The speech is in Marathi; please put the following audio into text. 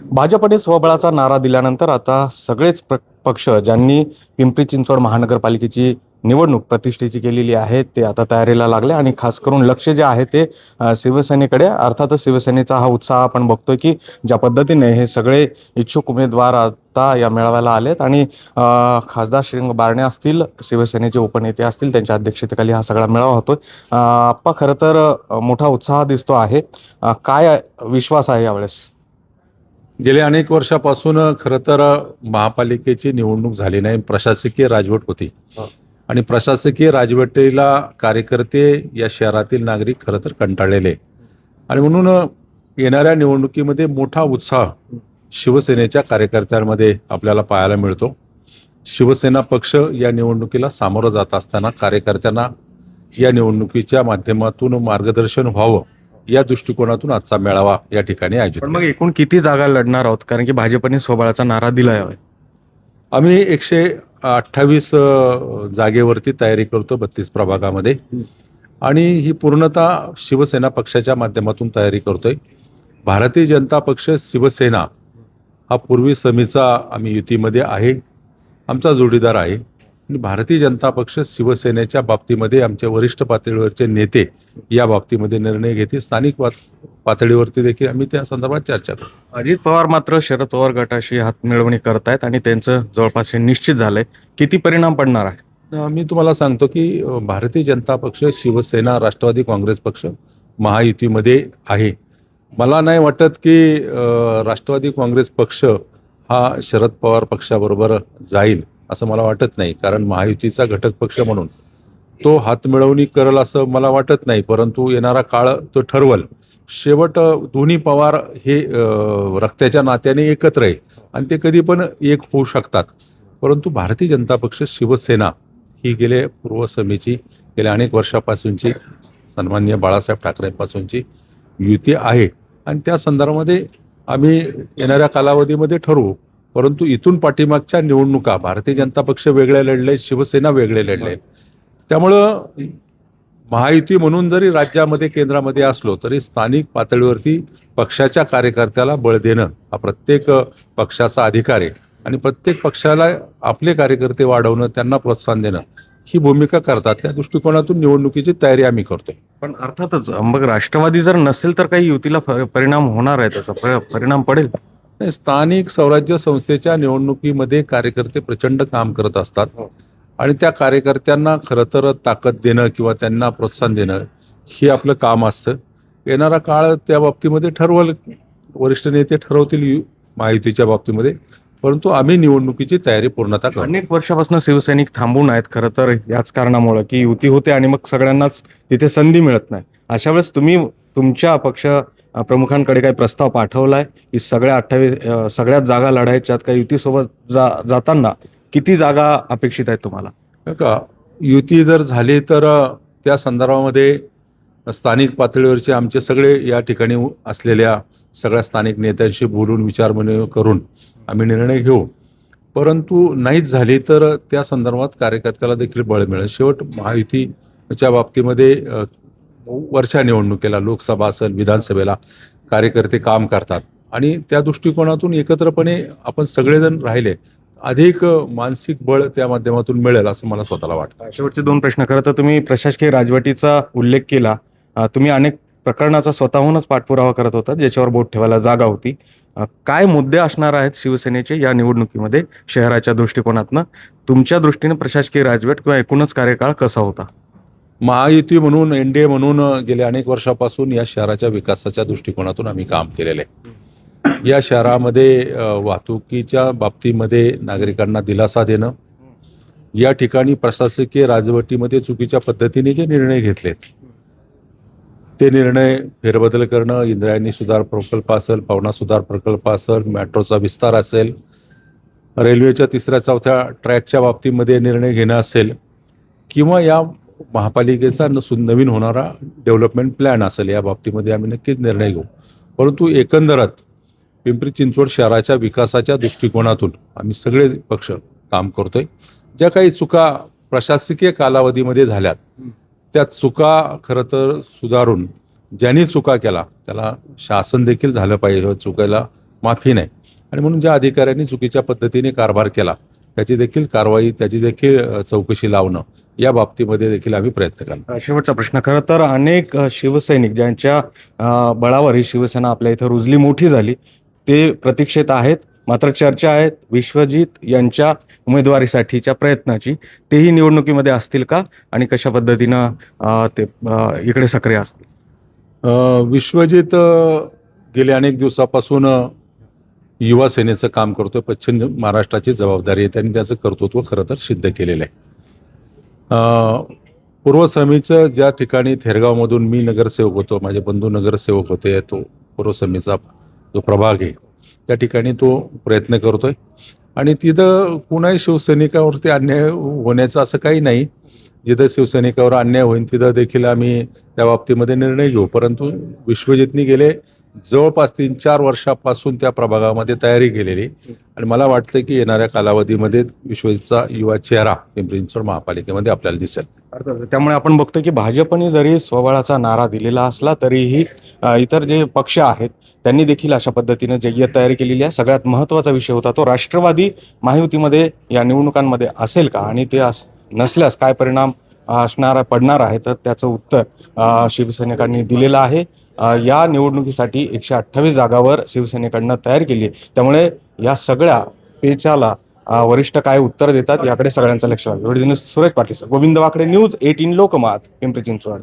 भाजपने स्वबळाचा नारा दिल्यानंतर आता सगळेच पक्ष ज्यांनी पिंपरी चिंचवड महानगरपालिकेची निवडणूक प्रतिष्ठेची केलेली आहे ते आता तयारीला लागले आणि खास करून लक्ष जे आहे ते शिवसेनेकडे. अर्थातच शिवसेनेचा हा उत्साह आपण बघतोय की ज्या पद्धतीने हे सगळे इच्छुक उमेदवार आता या मेळाव्याला आलेत आणि खासदार श्रीरंग बारणे असतील शिवसेनेचे उपनेते असतील त्यांच्या अध्यक्षतेखाली हा सगळा मेळावा होतोय. आप्पा खरं तर मोठा उत्साह दिसतो आहे. काय विश्वास आहे यावेळेस? गेल्या अनेक वर्षापासून खरं तर महापालिकेची निवडणूक झाली नाही. प्रशासकीय राजवट होती. आणि प्रशासकीय राजवटीला कार्यकर्ते या शहरातील नागरिक खरं तर कंटाळलेले. आणि म्हणून येणाऱ्या निवडणुकीमध्ये मोठा उत्साह शिवसेनेच्या कार्यकर्त्यांमध्ये आपल्याला पाहायला मिळतो. शिवसेना पक्ष या निवडणुकीला सामोरं जात असताना कार्यकर्त्यांना या निवडणुकीच्या माध्यमातून मार्गदर्शन व्हावं या दृष्टिकोनातून आजचा मेळावा या ठिकाणी आयोजित पण मग एकूण किती जागा लढणार आहोत? कारण की भाजपने स्वबळाचा नारा दिलाय होय. आम्ही एकशे अठ्ठावीस जागेवरती तयारी करतो बत्तीस प्रभागामध्ये. आणि ही पूर्णतः शिवसेना पक्षाच्या माध्यमातून तयारी करतोय. भारतीय जनता पक्ष शिवसेना हा पूर्वी समीचा आम्ही युतीमध्ये आहे. आमचा जोडीदार आहे. भारतीय जनता पक्ष शिवसेनेच्या बाबतीमध्ये आमचे वरिष्ठ पातळीवरचे नेते या बाबतीमध्ये निर्णय घेतील. स्थानिक पात- पातळीवरती देखील आम्ही त्या संदर्भात चर्चा करू. अजित पवार मात्र शरद पवार गटाशी हातमिळवणी करतायत आणि त्यांचं जवळपास हे निश्चित झालंय. किती परिणाम पडणार आहे? मी तुम्हाला सांगतो की भारतीय जनता पक्ष शिवसेना राष्ट्रवादी काँग्रेस पक्ष महायुतीमध्ये आहे. मला नाही वाटत की राष्ट्रवादी काँग्रेस पक्ष हा शरद पवार पक्षाबरोबर जाईल. असं मला वाटत नाही. कारण महायुतीचा घटक पक्ष म्हणून तो हातमिळवणी करल असं मला वाटत नाही. परंतु येणारा काळ तो ठरवल. शेवट दोन्ही पवार हे रक्त्याच्या रक्ताच्या नात्याने एकत्र आहे. आणि ते कधी पण एक होऊ शकतात. परंतु भारतीय जनता पक्ष शिवसेना ही गेले पूर्वसमीची गेल्या अनेक वर्षापासूनची सन्मान्य बाळासाहेब ठाकरेंपासूनची युती आहे. आणि त्या संदर्भामध्ये आम्ही येणाऱ्या कालावधीमध्ये ठरवू. परंतु इथून पाठीमागच्या निवडणुका भारतीय जनता पक्ष वेगळे लढले शिवसेना वेगळे लढले. त्यामुळं महायुती म्हणून जरी राज्यामध्ये केंद्रामध्ये असलो तरी स्थानिक पातळीवरती पक्षाच्या कार्यकर्त्याला बळ देणं हा प्रत्येक पक्षाचा अधिकार आहे. आणि प्रत्येक पक्षाला आपले कार्यकर्ते वाढवणं त्यांना प्रोत्साहन देणं ही भूमिका करतात. त्या दृष्टिकोनातून निवडणुकीची तयारी आम्ही करतोय. पण अर्थातच मग राष्ट्रवादी जर नसेल तर काही युतीला परिणाम होणार आहे त्याचा परिणाम पडेल? नाही, स्थानिक स्वराज्य संस्थेच्या निवडणुकीमध्ये कार्यकर्ते प्रचंड काम करत असतात. हो. आणि त्या कार्यकर्त्यांना खरं तर ताकद देणं किंवा त्यांना प्रोत्साहन देणं हे आपलं काम असतं. येणारा काळ त्या बाबतीमध्ये ठरवल वरिष्ठ नेते ठरवतील यु- महायुतीच्या बाबतीमध्ये. परंतु आम्ही निवडणुकीची तयारी पूर्णतः करतो. अनेक वर्षापासून शिवसैनिक थांबून आहेत खरं तर याच कारणामुळे की युती होते आणि मग सगळ्यांनाच तिथे संधी मिळत नाही. अशा वेळेस तुम्ही तुमच्या पक्ष प्रमुखांकडे काही प्रस्ताव पाठवला आहे की सगळ्या अठ्ठावीस सगळ्याच जागा लढायच्यात का युतीसोबत जा जाताना किती जागा अपेक्षित आहेत तुम्हाला? का युती जर झाली तर त्या संदर्भामध्ये स्थानिक पातळीवरचे आमचे सगळे या ठिकाणी असलेल्या सगळ्या स्थानिक नेत्यांशी बोलून विचारमन करून आम्ही निर्णय घेऊ. परंतु नाहीच झाली तर त्या संदर्भात कार्यकर्त्याला देखील बळ मिळेल. शेवट महायुतीच्या बाबतीमध्ये वरच्या निवडणुकीला लोकसभा असेल विधानसभेला कार्यकर्ते काम करतात. आणि त्या दृष्टिकोनातून एकत्रपणे आपण सगळेजण राहिले. अधिक मानसिक बळ त्या माध्यमातून मिळेल असं मला स्वतःला वाटतं. शेवटचे दोन प्रश्न. खरं तर तुम्ही प्रशासकीय राजवटीचा उल्लेख केला. तुम्ही अनेक प्रकरणाचा स्वतःहूनच पाठपुरावा करत होता ज्याच्यावर बोट ठेवायला जागा होती. काय मुद्दे असणार आहेत शिवसेनेचे या निवडणुकीमध्ये शहराच्या दृष्टिकोनातनं? तुमच्या दृष्टीने प्रशासकीय राजवट किंवा एकूणच कार्यकाळ कसा होता? महायुती म्हणून एन डी ए म्हणून गेल्या अनेक वर्षापासून या शहराच्या विकासाच्या दृष्टिकोनातून आम्ही काम केलेलं आहे. या शहरामध्ये वाहतुकीच्या बाबतीमध्ये नागरिकांना दिलासा देणं या ठिकाणी प्रशासकीय राजवटीमध्ये चुकीच्या पद्धतीने जे निर्णय घेतलेत ते निर्णय फेरबदल करणं इंद्रायणी सुधार प्रकल्प असेल पवना सुधार प्रकल्प असेल मेट्रोचा विस्तार असेल रेल्वेच्या तिसऱ्या चौथ्या ट्रॅकच्या बाबतीमध्ये निर्णय घेणं असेल किंवा या महापालिकेचा नवीन होणारा डेव्हलपमेंट प्लॅन असेल या बाबतीमध्ये आम्ही नक्कीच निर्णय घेऊ. परंतु एकंदरत पिंपरी चिंचवड शहराच्या विकासाच्या दृष्टिकोनातून आम्ही सगळे पक्ष काम करतोय. ज्या काही चुका प्रशासकीय कालावधीमध्ये झाल्यात त्या चुका खरं तर सुधारून ज्यांनी चुका केला त्याला शासन देखील झालं पाहिजे चुकायला माफी नाही. आणि म्हणून ज्या अधिकाऱ्यांनी चुकीच्या पद्धतीने कारभार केला त्याची देखील कारवाई त्याची देखील चौकशी लावणं या बाबतीमध्ये देखील आम्ही प्रयत्न करणार. शेवटचा प्रश्न. खरं तर अनेक शिवसैनिक ज्यांच्या बळावर ही शिवसेना आपल्या इथं रुजली मोठी झाली ते प्रतीक्षेत आहेत. मात्र चर्चा आहेत विश्वजित यांच्या उमेदवारीसाठीच्या प्रयत्नाची. तेही निवडणुकीमध्ये असतील का? आणि कशा पद्धतीनं ते इकडे सक्रिय असतील? विश्वजित गेल्या अनेक दिवसापासून युवा सेनेचं काम करतोय पश्चिम महाराष्ट्राची जबाबदारी आहे त्यांनी त्याचं कर्तृत्व खरं तर सिद्ध केलेलं आहे. पूर्वसमीचं ज्या ठिकाणी थेरगावमधून मी नगरसेवक होतो माझे बंधू नगरसेवक होते तो पूर्वसमीचा जो प्रभाग आहे त्या ठिकाणी तो प्रयत्न करतोय. आणि तिथं कुणाही शिवसैनिकावरती अन्याय होण्याचं असं काही नाही. जिथं शिवसैनिकावर अन्याय होईल तिथं देखील आम्ही त्या बाबतीमध्ये निर्णय घेऊ. परंतु विश्वजितनी गेले जवळपास तीन चार वर्षापासून त्या प्रभागामध्ये तयारी केलेली आणि मला वाटतं की येणाऱ्या कालावधीमध्ये विश्वजितचा युवा चेहरा पिंपरी चिंचवड महापालिकेमध्ये आपल्याला दिसेल. त्यामुळे आपण बघतो की भाजपने जरी स्वबळाचा नारा दिलेला असला तरीही इतर जे पक्ष आहेत त्यांनी देखील अशा पद्धतीने जय्यत तयारी केलेली आहे. सगळ्यात महत्त्वाचा विषय होता तो राष्ट्रवादी महायुतीमध्ये या निवडणुकांमध्ये असेल का? आणि ते अस नसल्यास काय परिणाम असणार पडणार आहे? तर त्याचं उत्तर शिवसैनिकांनी दिलेलं आहे. या निवडणुकीसाठी एकशे अठ्ठावीस जागावर शिवसेनेकडनं तयार केली आहे. त्यामुळे या सगळ्या पेचाला वरिष्ठ काय उत्तर देतात याकडे सगळ्यांचं लक्ष लागलं. Suresh Patil sir. Govind Wakde news eighteen Lokmat Pimpri Chinchwad.